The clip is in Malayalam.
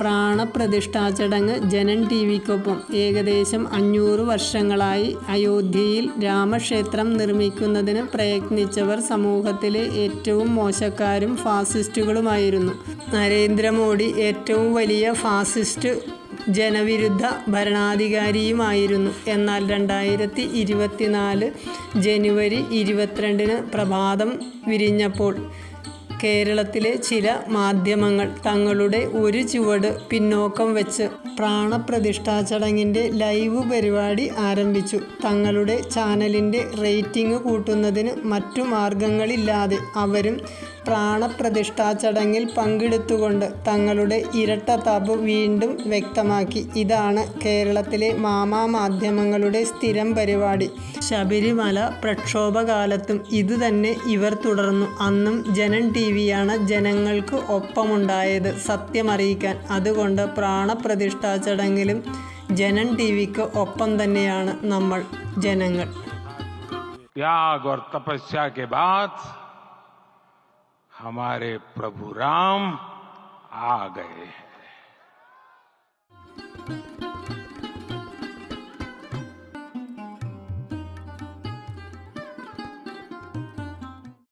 പ്രാണപ്രതിഷ്ഠാ ചടങ്ങ് ജനൻ ടി വിക്കൊപ്പം ഏകദേശം അഞ്ഞൂറ് വർഷങ്ങളായി അയോധ്യയിൽ രാമക്ഷേത്രം നിർമ്മിക്കുന്നതിന് പ്രയത്നിച്ചവർ സമൂഹത്തിലെ ഏറ്റവും മോശക്കാരും ഫാസിസ്റ്റുകളുമായിരുന്നു. നരേന്ദ്രമോദി ഏറ്റവും വലിയ ഫാസിസ്റ്റ് ജനവിരുദ്ധ ഭരണാധികാരിയുമായിരുന്നു. എന്നാൽ രണ്ടായിരത്തി ഇരുപത്തിനാല് ജനുവരി ഇരുപത്തിരണ്ടിന് പ്രഭാതം വിരിഞ്ഞപ്പോൾ കേരളത്തിലെ ചില മാധ്യമങ്ങൾ തങ്ങളുടെ ഒരു ചുവട് പിന്നോക്കം വെച്ച് പ്രാണപ്രതിഷ്ഠാ ചടങ്ങിന്റെ ലൈവ് പരിപാടി ആരംഭിച്ചു. തങ്ങളുടെ ചാനലിന്റെ റേറ്റിംഗ് കൂട്ടുന്നതിന് മറ്റു മാർഗങ്ങളില്ലാതെ അവരും പ്രാണപ്രതിഷ്ഠാ ചടങ്ങിൽ പങ്കെടുത്തുകൊണ്ട് തങ്ങളുടെ ഇരട്ടത്താപ്പ് വീണ്ടും വ്യക്തമാക്കി ഇതാണ് കേരളത്തിലെ മാമാ മാധ്യമങ്ങളുടെ സ്ഥിരം പരിപാടി ശബരിമല പ്രക്ഷോഭകാലത്തും ഇതുതന്നെ ഇവർ തുടർന്നു അന്നും ജനൻ ടി വിയാണ് ജനങ്ങൾക്ക് ഒപ്പമുണ്ടായത് സത്യമറിയിക്കാൻ അതുകൊണ്ട് പ്രാണപ്രതിഷ്ഠാ ചടങ്ങിലും ജനൻ ടി വിക്ക് ഒപ്പം തന്നെയാണ് നമ്മൾ ജനങ്ങൾ त्याग और तपस्या के बाद हमारे प्रभु राम आ गए हैं।